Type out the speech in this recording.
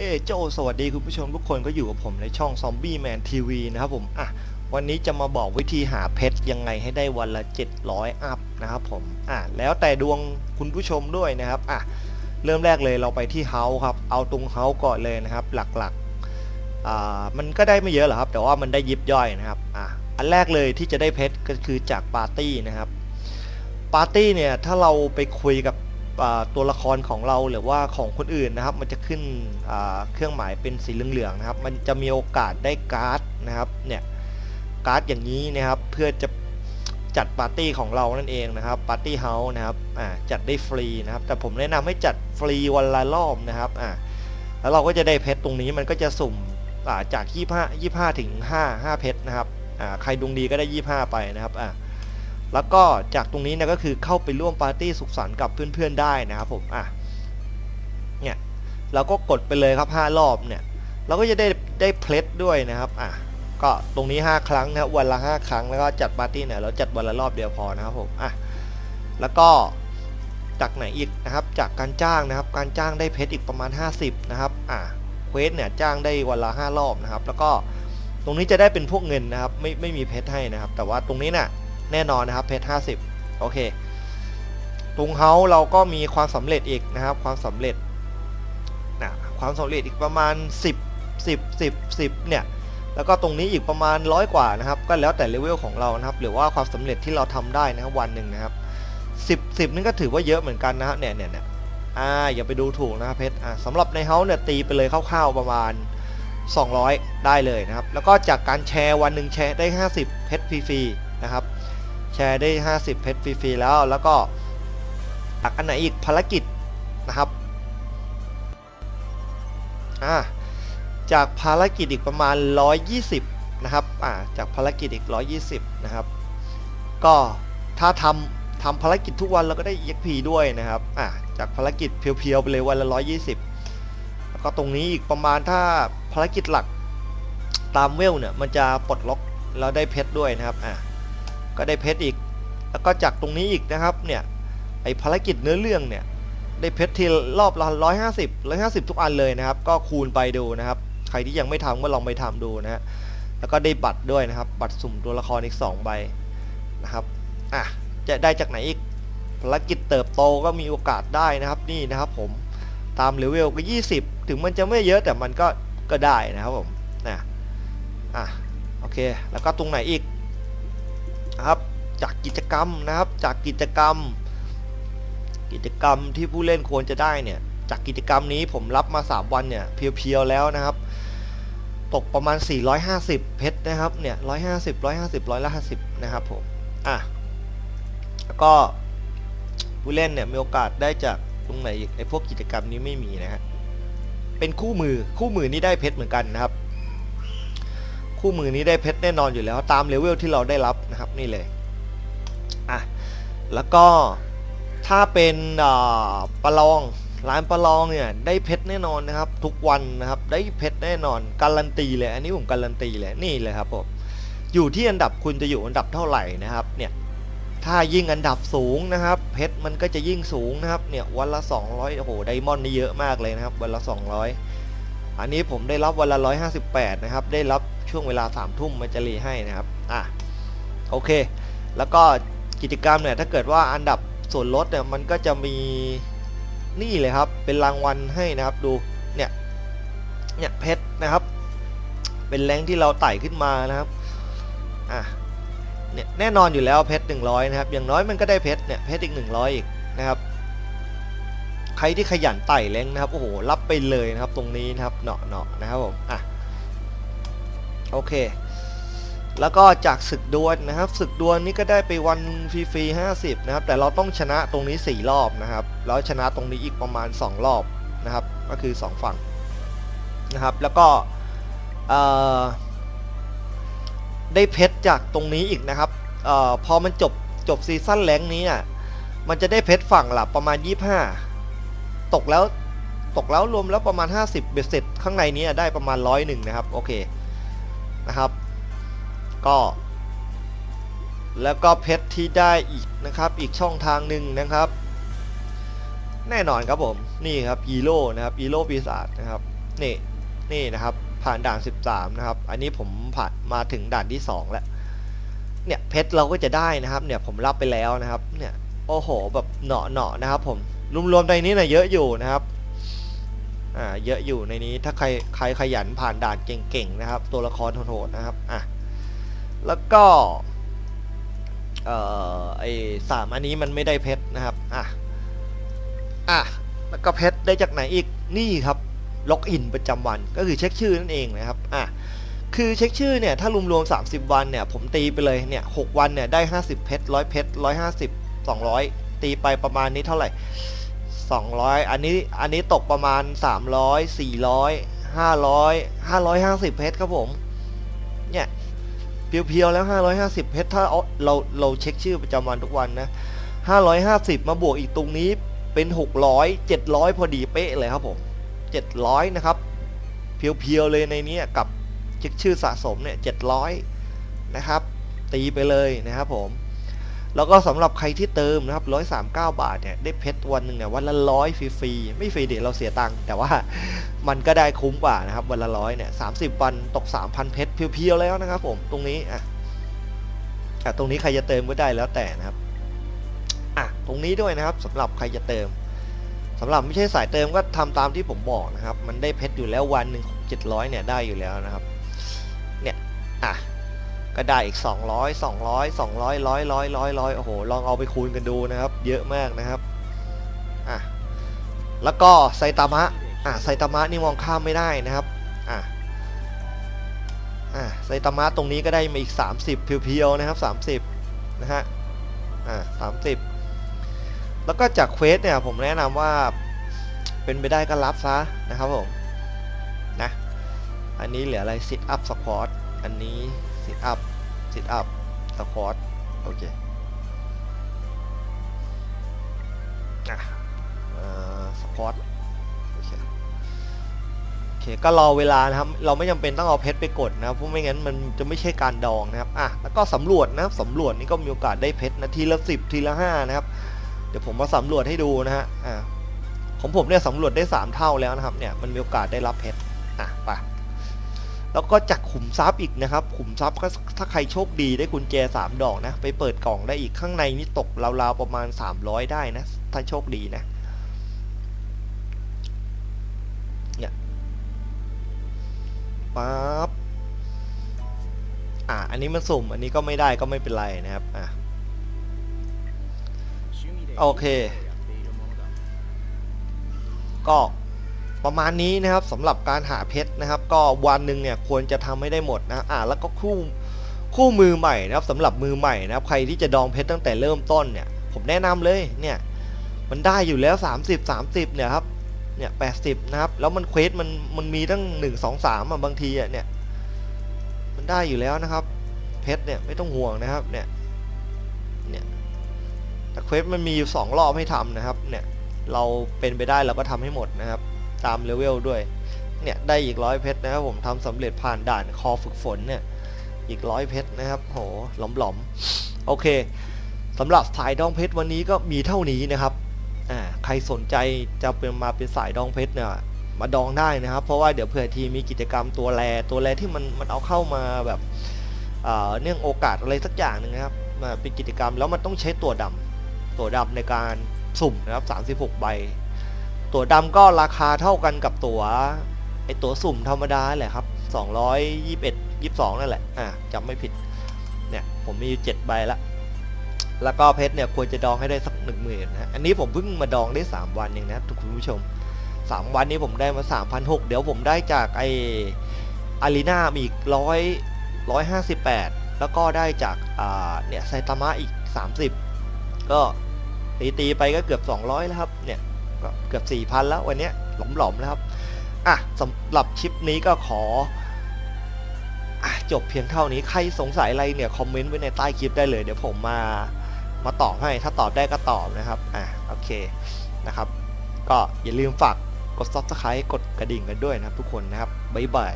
เฮ้โจสวัสดีคุณผู้ชมทุกคนก็อยู่กับผมในช่อง Zombie Man TV นะครับผมอะวันนี้จะมาบอกวิธีหาเพชรยังไงให้ได้วันละ 700 อัพนะครับผมอะแล้วแต่ดวงคุณผู้ชมด้วยนะครับอะเริ่มแรกเลยเราไปที่เฮาครับ เอาตรงเฮาก่อนเลยนะครับ หลักๆอ่ามันก็ได้ไม่เยอะหรอกครับ แต่ว่ามันได้ยิบย่อยนะครับอะอันแรกเลยที่จะได้เพชรก็คือจากปาร์ตี้นะครับปาร์ตี้เนี่ยถ้าเราไปคุยกับ ตัวละครของเราหรือว่าของคนอื่นนะครับ มันจะขึ้นเครื่องหมายเป็นสีเหลืองๆนะครับ มันจะมีโอกาสได้การ์ดนะครับเนี่ยการ์ดอย่างนี้นะครับเพื่อจะจัดปาร์ตี้ของเรานั่นเองนะครับปาร์ตี้เฮาส์นะครับจัดได้ฟรีนะครับ แต่ผมแนะนำให้จัดฟรีวันละรอบนะครับแล้วเราก็จะได้เพชรตรงนี้มันก็จะสุ่มอ่าจาก 25 25 ถึง 5 5 เพชรนะครับใครดวงดีก็ได้ 25 ไปนะครับอ่ แล้วก็จากตรงนี้นะก็คือเข้าไปร่วมปาร์ตี้สุขสันต์กับเพื่อนๆได้นะครับผมอะเนี่ยเราก็กดไปเลยครับ 5 รอบเนี่ยเราก็จะได้ได้เพลสด้วยนะครับอะก็ตรงนี้ 5 ครั้งนะครับวันละ 5 ครั้งแล้วก็จัดปาร์ตี้เนี่ยเราจัดวันละรอบเดียวพอนะครับผมอะแล้วก็จากไหนอีกนะครับ จากการจ้างนะครับ การจ้างได้เพชรอีกประมาณ 50 นะครับ อะเควสเนี่ยจ้างได้วันละ 5 รอบนะครับ แล้วก็ตรงนี้จะได้เป็นพวกเงินนะครับ ไม่ไม่มีเพชรให้นะครับ แต่ว่าตรงนี้เนี่ย แน่นอนนะครับเพชร50 โอเคตรงเฮาเราก็มีความสำเร็จอีกนะครับ ความสำเร็จนะความสำเร็จอีกประมาณ 10 10 10 10เนี่ยแล้วก็ตรงนี้อีกประมาณร้อยกว่านะครับ ก็แล้วแต่เลเวลของเรานะครับ หรือว่าความสำเร็จที่เราทำได้นะครับวันหนึ่งนะครับ10 10นี่ก็ถือว่าเยอะเหมือนกันนะครับเนี่ยเนี่ยเนี่ยอ่าอย่าไปดูถูกนะครับเพชรอ่าสำหรับในเฮาเนี่ยตีไปเลยคร่าวๆประมาณ 200 ได้เลยนะครับ แล้วก็จากการแชร์วันหนึ่งแชร์ได้ 50เพชรฟรีๆนะครับ ร์ได้ 50 เพชรฟรีๆแล้ว แล้วก็อันไหนอีกภารกิจนะครับอ่าจากภารกิจอีกประมาณ 120 นะครับอ่าจากภารกิจอีก 120 นะครับ ก็ถ้าทำทำภารกิจทุกวันเราก็ได้ EXP ด้วยนะครับอ่าจากภารกิจเพียวๆไปเลยวันละ 120 แล้วก็ตรงนี้อีกประมาณถ้าภารกิจหลักตามเวลเนี่ยมันจะปลดล็อกแล้วได้เพชรด้วยนะครับอ่า ก็ได้เพชรอีก แล้วก็จากตรงนี้อีกนะครับเนี่ยไอภารกิจเนื้อเรื่องเนี่ยได้เพชรทีรอบละร้อยห้าสิบร้อยห้าสิบทุกอันเลยนะครับ ก็คูณไปดูนะครับ ใครที่ยังไม่ทำก็ลองไปทำดูนะฮะแล้วก็ได้บัตรด้วยนะครับ บัตรสุ่มตัวละครอีก2ใบนะครับอะจะได้จากไหนอีกภารกิจเติบโตก็มีโอกาสได้นะครับนี่นะครับผมตามเลเวลก็ 20 ถึงมันจะไม่เยอะแต่มันก็ก็ได้นะครับผมนะอะโอเค แล้วก็ตรงไหนอีก นะครับ จากกิจกรรมนะครับ จากกิจกรรม กิจกรรมที่ผู้เล่นควรจะได้เนี่ย จากกิจกรรมนี้ผมรับมา 3 วันเนี่ย เพียวๆแล้วนะครับ ตกประมาณ 450 เพชรนะครับเนี่ย150 150 150 นะครับผม อะ แล้วก็ผู้เล่นเนี่ยมีโอกาสได้จากตรงไหนไอ้พวกกิจกรรมนี้ไม่มีนะฮะเป็นคู่มือคู่มือนี้ได้เพชรเหมือนกันนะครับ คู่มือนี้ได้เพชรแน่นอนอยู่แล้ว ตามเลเวลที่เราได้รับนะครับนี่เลยอะแล้วก็ถ้าเป็นประลองร้านประลองเนี่ยได้เพชรแน่นอนนะครับ ทุกวันนะครับได้เพชรแน่นอนการันตีเลย อันนี้ผมการันตีเลยนี่เลยครับผมอยู่ที่อันดับคุณจะอยู่อันดับเท่าไหร่นะครับเนี่ยถ้ายิ่งอันดับสูงนะครับ เพชรมันก็จะยิ่งสูงนะครับเนี่ยวันละ 200โอ้โหไดมอนด์นี่เยอะมากเลยนะครับวันละ 200 อันนี้ผมได้รับวันละ 158 นะครับได้รับ ช่วงเวลา3ทุ่มมันจะรีให้นะครับอะโอเค แล้วก็กิจกรรมเนี่ยถ้าเกิดว่าอันดับส่วนลดเนี่ยมันก็จะมีนี่เลยครับ เป็นรางวัลให้นะครับดูเนี่ยเนี่ยเพชรนะครับ เป็นแรงที่เราไต่ขึ้นมานะครับอะเนี่ยแน่นอนอยู่แล้วเพชร100 นะครับ อย่างน้อยมันก็ได้เพชรเนี่ยเพชรอีก 100 อีกนะครับ ใครที่ขยันไต่แรงนะครับโอ้โหรับไปเลยนะครับตรงนี้นะครับเนาะเนาะนะครับผมอะ โอเค แล้วก็จากศึกดวลนะครับ ศึกดวลนี่ก็ได้ไปวันฟรีๆ50 นะครับ แต่เราต้องชนะตรงนี้ 4 รอบนะครับ แล้วชนะตรงนี้อีกประมาณ 2 รอบนะครับ ก็คือ 2 ฝั่งนะครับ แล้วก็ได้เพชรจากตรงนี้อีกนะครับออพอมันจบจบซีซั่นแรงนี้อะ มันจะได้เพชรฝั่งละประมาณ 25 ตกแล้วตกแล้วรวมแล้วประมาณ 50 เบ็ดเสร็จข้างในนี้ได้ประมาณร้อยหนึ่งนะครับ โอเค นะครับ ก็ แล้วก็เพชรที่ได้อีกนะครับ อีกช่องทางหนึ่งนะครับ แน่นอนครับผม นี่ครับฮีโร่นะครับฮีโร่ปีศาจนะครับ นี่ นี่นะครับ ผ่านด่าน 13 นะครับ อันนี้ผมผ่านมาถึงด่านที่ 2 แล้ว เนี่ยเพชรเราก็จะได้นะครับ เนี่ยผมรับไปแล้วนะครับ เนี่ย โอ้โห แบบเหนาะเนาะนะครับ ผม รวมๆในนี้นะเยอะอยู่นะครับ อ่าเยอะอยู่ในนี้ถ้าใครใครขยันผ่านด่านเก่งๆนะครับ ตัวละครโหดๆนะครับอะแล้วก็เอ่อไอสามอันนี้มันไม่ได้เพชรนะครับอะอะแล้วก็เพชรได้จากไหนอีกนี่ครับล็อกอินประจำวันก็คือเช็คชื่อนั่นเองนะครับอะคือเช็คชื่อเนี่ยถ้ารวมๆ30 วันเนี่ยผมตีไปเลยเนี่ย6วันเนี่ยได้ 50 เพชรร้อยเพชรร้อยห้าสิบสองร้อยตีไปประมาณนี้เท่าไหร่ 200 อันนี้อันนี้ตกประมาณ 300 400 500 550 เพชรครับผม เนี่ยเพียวๆแล้ว 550 เพชรถ้าเอาเราเราเช็คชื่อประจำวันทุกวันนะ 550 มาบวกอีกตรงนี้เป็น 600 700 พอดีเป๊ะเลยครับผม 700 นะครับ เพียวๆเลยในนี้กับเช็คชื่อสะสมเนี่ย 700 นะครับ ตีไปเลยนะครับผม แล้วก็สำหรับใครที่เติมนะครับ139บาทเนี่ยได้เพชรวันหนึ่งเนี่ยวันละร้อยฟรีๆไม่ฟรีเดี๋ยวเราเสียตังค์แต่ว่ามันก็ได้คุ้มกว่านะครับวันละร้อยเนี่ย30วันตก3,000เพชรเพียวๆแล้วนะครับผมตรงนี้อะอะตรงนี้ใครจะเติมก็ได้แล้วแต่นะครับอะตรงนี้ด้วยนะครับสำหรับใครจะเติมสำหรับไม่ใช่สายเติมก็ทำตามที่ผมบอกนะครับ มันได้เพชรอยู่แล้ววันหนึ่ง700เนี่ยได้อยู่แล้วนะครับ ก็ได้อีก 200 200 200ร้อยร้อยร้อยร้อยโอ้โห ลองเอาไปคูณกันดูนะครับ เยอะมากนะครับอะแล้วก็ไซตามะอะไซตามะนี่มองข้ามไม่ได้นะครับอะอะไซตามะตรงนี้ก็ได้มาอีก 30 เพียวๆนะครับ 30 นะฮะอะ30 แล้วก็จากเควสเนี่ยผมแนะนำว่าเป็นไปได้ก็รับซะนะครับผมนะอันนี้เหลืออะไร sit up squat อันนี้ sit up sit up squat โอเคอะเอ่อ squat โอเคโอเค ก็รอเวลานะครับ เราไม่จำเป็นต้องเอาเพชรไปกดนะครับเพราะไม่งั้นมันจะไม่ใช่การดองนะครับอะแล้วก็สำรวจนะครับสำรวจนี่ก็มีโอกาสได้เพชรนะทีละสิบทีละห้านะครับ เดี๋ยวผมมาสำรวจให้ดูนะฮะอ่าของผมเนี่ยสำรวจได้ 3 เท่าแล้วนะครับเนี่ยมันมีโอกาสได้รับเพชรอะไป แล้วก็จากขุมทรัพย์อีกนะครับ ขุมทรัพย์ก็ถ้าใครโชคดีได้กุญแจ 3 ดอกนะ ไปเปิดกล่องได้อีกข้างในนี่ตกราวๆประมาณ 300 ได้นะ ถ้าโชคดีนะเนี่ยปั๊บอะอันนี้มันสุ่ม อันนี้ก็ไม่ได้ก็ไม่เป็นไรนะครับอะโอเค ก็ ประมาณนี้นะครับสำหรับการหาเพชรนะครับ ก็วันหนึ่งเนี่ยควรจะทำให้ได้หมดนะอ่าแล้วก็คู่คู่มือใหม่นะครับสำหรับมือใหม่นะครับใครที่จะดองเพชรตั้งแต่เริ่มต้นเนี่ย ผมแนะนำเลยเนี่ยมันได้อยู่แล้ว 30 30เนี่ยครับเนี่ย80นะครับแล้วมันเควสมันมันมีตั้ง 1 2 3อะบางทีอะเนี่ยมันได้อยู่แล้วนะครับ เพชรเนี่ยไม่ต้องห่วงนะครับเนี่ยเนี่ยแต่เควสมันมีอยู่สองรอบให้ทำนะครับเนี่ยเราเป็นไปได้เราก็ทำให้หมดนะครับ ตามเลเวลด้วย เนี่ยได้อีกร้อยเพชรนะครับผมทำสำเร็จผ่านด่านคอฝึกฝนเนี่ยอีกร้อยเพชรนะครับโหหลอมหลอมๆโอเคสำหรับสายดองเพชรวันนี้ก็มีเท่านี้นะครับอ่าใครสนใจจะเป็นมาเป็นสายดองเพชรเนี่ยมาดองได้นะครับ เพราะว่าเดี๋ยวเผื่อทีมีกิจกรรมตัวแรตัวแรที่มันมันเอาเข้ามาแบบอ่าเนื่องโอกาสอะไรสักอย่างหนึ่งนะครับมาเป็นกิจกรรมแล้วมันต้องใช้ตัวดำตัวดำในการสุ่มนะครับ36 ใบ ตั๋วดำก็ราคาเท่ากันกับตั๋วไอตั๋วสุ่มธรรมดาแหละครับ221 22 นั่นแหละ อ่าจำไม่ผิด เนี่ย ผมมีอยู่7ใบละ แล้วก็เพชรเนี่ยควรจะดองให้ได้สักหนึ่งหมื่นนะ อันนี้ผมเพิ่งมาดองได้ 3 วันเองนะทุกคุณผู้ชม 3 วันนี้ผมได้มา 3,600 เดี๋ยวผมได้จากไออารีนามีอีกร้อยร้อยห้าสิบแปดแล้วก็ได้จาก อ่า เนี่ยไซตามะอีก 30 ก็ตีตีไปก็เกือบ 200 แล้วครับ เนี่ย ก็เกือบ 4,000 แล้ววันนี้หลอมๆแล้วครับอะสำหรับคลิปนี้ก็ขออจบเพียงเท่านี้ใครสงสัยอะไรเนี่ยคอมเมนต์ไว้ในใต้คลิปได้เลยเดี๋ยวผมมามาตอบให้ถ้าตอบได้ก็ตอบนะครับอะโอเคนะครับ ก็อย่าลืมฝากกด subscribe กดกระดิ่งกันด้วยนะครับทุกคนนะครับบ๊ายบาย